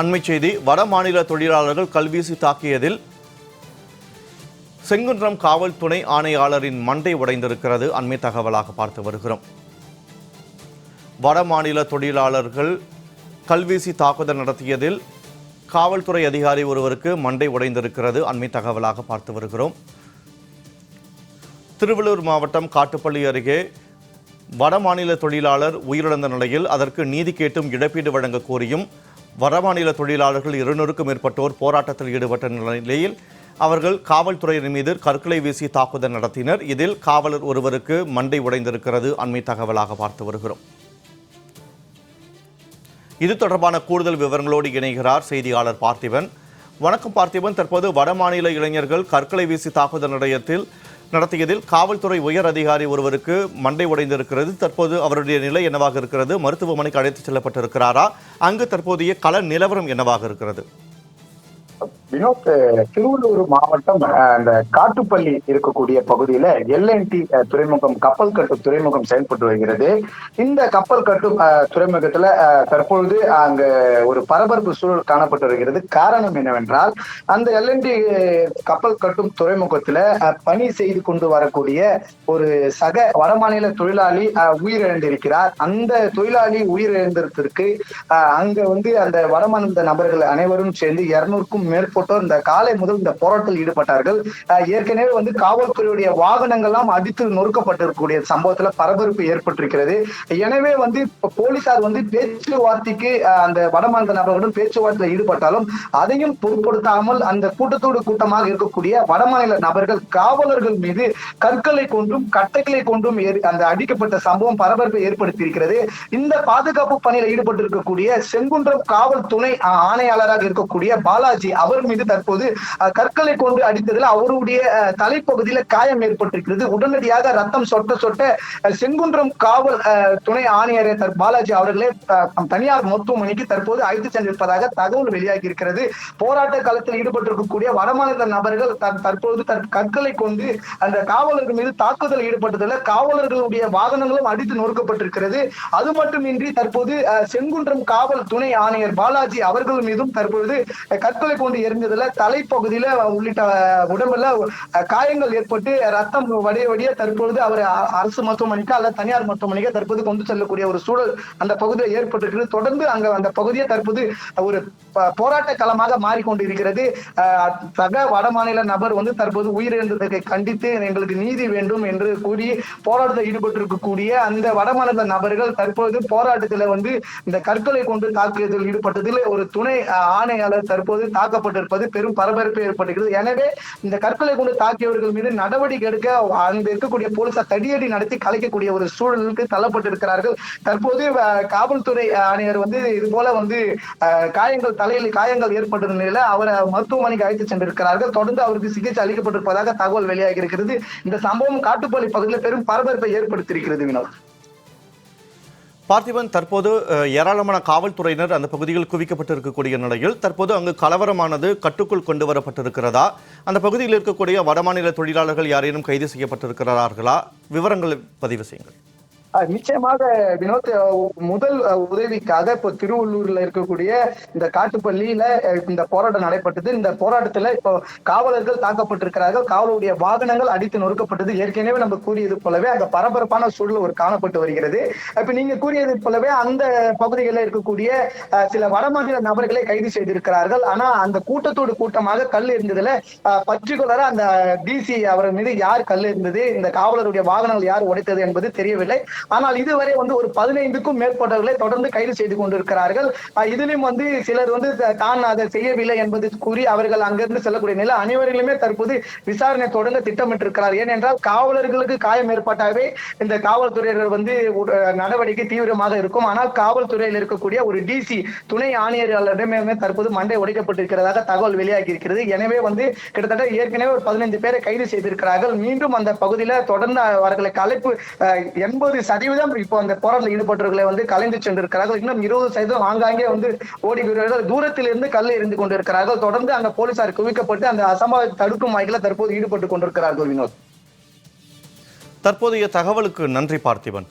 அண்மை செய்தி வட மாநில தொழிலாளர்கள் கல்வீசி தாக்கியதில் செங்குன்றம் காவல் துணை ஆணையாளரின் மண்டை உடைந்திருக்கிறது. அண்மை தகவலாக பார்த்து வருகிறோம். வட மாநில தொழிலாளர்கள் கல்வீசி தாக்குதல் நடத்தியதில் காவல்துறை அதிகாரி ஒருவருக்கு மண்டை உடைந்திருக்கிறது. அண்மை தகவலாக பார்த்து வருகிறோம். திருவள்ளூர் மாவட்டம் காட்டுப்பள்ளி அருகே வடமாநில தொழிலாளர் உயிரிழந்த நிலையில் அதற்கு நீதி கேட்டும் இழப்பீடு வழங்க கோரியும் வடமாநில தொழிலாளர்கள் இருநூறுக்கும் மேற்பட்டோர் போராட்டத்தில் ஈடுபட்ட நிலையில் அவர்கள் காவல்துறையினர் மீது கற்களை வீசி தாக்குதல் நடத்தினர். இதில் காவலர் ஒருவருக்கு மண்டை உடைந்திருக்கிறது. அண்மை தகவலாக பார்த்து வருகிறோம். இது தொடர்பான கூடுதல் விவரங்களோடு இணைகிறார் செய்தியாளர் பார்த்திபன். வணக்கம் பார்த்திபன். தற்போது வடமாநில இளைஞர்கள் கற்களை வீசி தாக்குதல் நிலையத்தில் நடத்தியதில் காவல்துறை உயர் அதிகாரி ஒருவருக்கு மண்டை உடைந்திருக்கிறது. தற்போது அவருடைய நிலை என்னவாக இருக்கிறது? மருத்துவமனைக்கு அழைத்துச் செல்லப்பட்டிருக்கிறாரா? அங்கு தற்போதைய கள நிலவரம் என்னவாக இருக்கிறது? வினோத் திருவள்ளூர் மாவட்டம் அந்த காட்டுப்பள்ளி இருக்கக்கூடிய பகுதியில எல்என்டி துறைமுகம் கப்பல் கட்டும் துறைமுகம் செயல்பட்டு வருகிறது. இந்த கப்பல் கட்டும் துறைமுகத்துல தற்பொழுது அங்க ஒரு பரபரப்பு சூழல் காணப்பட்டு வருகிறது. காரணம் என்னவென்றால் அந்த எல்என்டி கப்பல் கட்டும் துறைமுகத்துல பணி செய்து கொண்டு வரக்கூடிய ஒரு சக வடமாநில தொழிலாளி அஹ், உயிரிழந்திருக்கிறார். அந்த தொழிலாளி உயிரிழந்ததற்கு அஹ், அங்க வந்து அந்த வடமாநில நபர்கள் அனைவரும் சேர்ந்து இருநூறுக்கும் போட்டோர் இந்த காலை முதல் இந்த போராட்டத்தில் ஈடுபட்டார்கள். ஏற்கனவே வந்து காவல்துறையுடைய வாகனங்கள்லாம் அடித்து நொறுக்கப்பட்டிருக்கக்கூடிய சம்பவத்துல பரபரப்பு ஏற்பட்டிருக்கிறது. எனவே வந்து போலீசார் வந்து பேச்சுவார்த்தைக்கு அந்த வடமாநில நபர்களுடன் பேச்சுவார்த்தையில் ஈடுபட்டாலும் அதையும் பொருட்படுத்தாமல் அந்த கூட்டத்தோடு கூட்டமாக இருக்கக்கூடிய வடமாநில நபர்கள் காவலர்கள் மீது கற்களை கொண்டும் கட்டைகளை கொண்டும் அந்த அடிக்கப்பட்ட சம்பவம் பரபரப்பை ஏற்படுத்தியிருக்கிறது. இந்த பாதுகாப்பு பணியில் ஈடுபட்டிருக்கக்கூடிய செங்குன்றம் காவல் துணை ஆணையாளராக இருக்கக்கூடிய பாலாஜி அவர் மீது தற்போது கற்களை கொண்டு அடித்ததில் அவருடைய தலைப்பகுதியில காயம் ஏற்பட்டிருக்கிறது. உடனடியாக ரத்தம் சொட்ட சொட்ட செங்குன்றம் காவல் துணை ஆணையர் பாலாஜி அவர்களே தனியார் மருத்துவமனைக்கு தற்போது அழைத்து சென்றிருப்பதாக தகவல் வெளியாகி இருக்கிறது போராட்ட களத்தில் ஈடுபட்டிருக்கக்கூடிய வடமாநில நபர்கள் தற்போது தற்- கற்களை கொண்டு அந்த காவலர்கள் மீது தாக்குதல் ஈடுபட்டதில் காவலர்களுடைய வாகனங்களும் அடித்து நொறுக்கப்பட்டிருக்கிறது. அது மட்டுமின்றி தற்போது செங்குன்றம் காவல் துணை ஆணையர் பாலாஜி அவர்கள் மீதும் தற்பொழுது கற்களை கொண்டு தெரிஞ்சதுல தலைப்பகுதியில உள்ளிட்ட உடம்புல காயங்கள் ஏற்பட்டு ரத்தம் வடிய வடிய தற்பொழுது அவர் அரசு மருத்துவமனைக்கு அல்லது தனியார் மருத்துவமனைக்கு தற்போது கொண்டு செல்லக்கூடிய ஒரு சூழல் அந்த பகுதியில் ஏற்பட்டிருக்கிறது. தொடர்ந்து அங்க அந்த பகுதியை தற்போது ஒரு போராட்ட களமாக மாறிக்கொண்டு இருக்கிறது சக வடமாநில நபர் வந்து தற்போது உயிரிழந்ததை கண்டித்து எங்களுக்கு நீதி வேண்டும் என்று கூறி போராட்டத்தில் ஈடுபட்டிருக்கக்கூடிய அந்த வடமாநில நபர்கள் தற்போது போராட்டத்தில் வந்து இந்த கற்களை கொண்டு தாக்கியதில் ஈடுபட்டதில் ஒரு துணை ஆணையாளர் தற்போது இருப்பது பெரும் பரபரப்பு ஏற்படுகிறது. எனவே இந்த கற்களை கொண்டு தாக்கியவர்கள் மீது நடவடிக்கை எடுக்க அங்க இருக்கக்கூடிய போலீசார் தடியடி நடத்தி கலைக்கக்கூடிய ஒரு சூழலுக்கு தள்ளப்பட்டிருக்கிறார்கள். தற்போது காவல்துறை ஆணையர் வந்து இது போல வந்து காயங்கள் தலையில் காயங்கள் ஏற்பட்ட நிலையில அவரை மருத்துவமனைக்கு அழைத்து சென்றிருக்கிறார்கள். தொடர்ந்து அவருக்கு சிகிச்சை அளிக்கப்பட்டிருப்பதாக தகவல் வெளியாகி இருக்கிறது. இந்த சம்பவம் காட்டுப்பள்ளி பகுதியில் பெரும் பரபரப்பை ஏற்படுத்தியிருக்கிறது வினோத். பார்த்திபன் தற்போது ஏராளமான காவல்துறையினர் அந்த பகுதியில் குவிக்கப்பட்டு இருக்கக்கூடிய நிலையில் தற்போது அங்கு கலவரமானது கட்டுக்குள் கொண்டு வரப்பட்டிருக்கிறதா? அந்த பகுதியில் இருக்கக்கூடிய வடமாநில தொழிலாளர்கள் யாரேனும் கைது செய்யப்பட்டிருக்கிறார்களா? விவரங்களை பதிவு செய்யுங்கள். நிச்சயமாக வினோத் முதல் உதவிக்காக இப்போ திருவள்ளூர்ல இருக்கக்கூடிய இந்த காட்டுப்பள்ளியில இந்த போராட்டம் நடைபெற்றது. இந்த போராட்டத்துல இப்போ காவலர்கள் தாக்கப்பட்டிருக்கிறார்கள். காவலுடைய வாகனங்கள் அடித்து நொறுக்கப்பட்டது. ஏற்கனவே நம்ம கூறியது போலவே அங்க பரபரப்பான சூழல் ஒரு காணப்பட்டு வருகிறது. இப்ப நீங்க கூறியது போலவே அந்த பகுதிகளில் இருக்கக்கூடிய அஹ், சில வடமாநில நபர்களை கைது செய்திருக்கிறார்கள். ஆனா அந்த கூட்டத்தோடு கூட்டமாக கல் இருந்ததுல பர்டிகுலரா அந்த டிசி அவர் மீது யார் கல் இருந்தது இந்த காவலருடைய வாகனங்கள் யார் உடைத்தது என்பது தெரியவில்லை. ஆனால் இதுவரை வந்து ஒரு பதினைந்துக்கும் மேற்பட்டவர்களை தொடர்ந்து கைது செய்து கொண்டிருக்கிறார்கள். இதிலும் வந்து சிலர் வந்து தான் அதை செய்யவில்லை என்பது கூறி அவர்கள் அங்கிருந்து செல்லக்கூடிய நிலை அனைவரிலுமே தற்போது விசாரணை தொடங்க திட்டமிட்டிருக்கிறார். ஏனென்றால் காவலர்களுக்கு காயம் ஏற்பட்டாவே இந்த காவல்துறையினர் வந்து நடவடிக்கை தீவிரமாக இருக்கும். ஆனால் காவல்துறையில் இருக்கக்கூடிய ஒரு டிசி துணை ஆணையர்களிடமே தற்போது மண்டை உடைக்கப்பட்டிருக்கிறதாக தகவல் வெளியாகி இருக்கிறது. எனவே வந்து கிட்டத்தட்ட ஏற்கனவே ஒரு பதினைந்து பேரை கைது செய்திருக்கிறார்கள். மீண்டும் அந்த பகுதியில தொடர்ந்து அவர்களை கலைப்பு அஹ், எண்பது சதவீதம் இப்போ அந்த போராட்டத்தில் ஈடுபட்டவர்களை வந்து கலைந்து சென்றிருக்கிறார்கள். இன்னும் இருபது சதவீதம் ஆங்காங்கே வந்து ஓடி வருகிறார்கள். தூரத்தில் இருந்து கல் எரிந்து கொண்டிருக்கிறார்கள். தொடர்ந்து அங்க போலீசார் குவிக்கப்பட்டு அந்த அசம்பாவித தடுக்கும் வகையில தற்போது ஈடுபட்டு கொண்டிருக்கிறார்கள் வினோத். தற்போதைய தகவலுக்கு நன்றி பார்த்திபன்.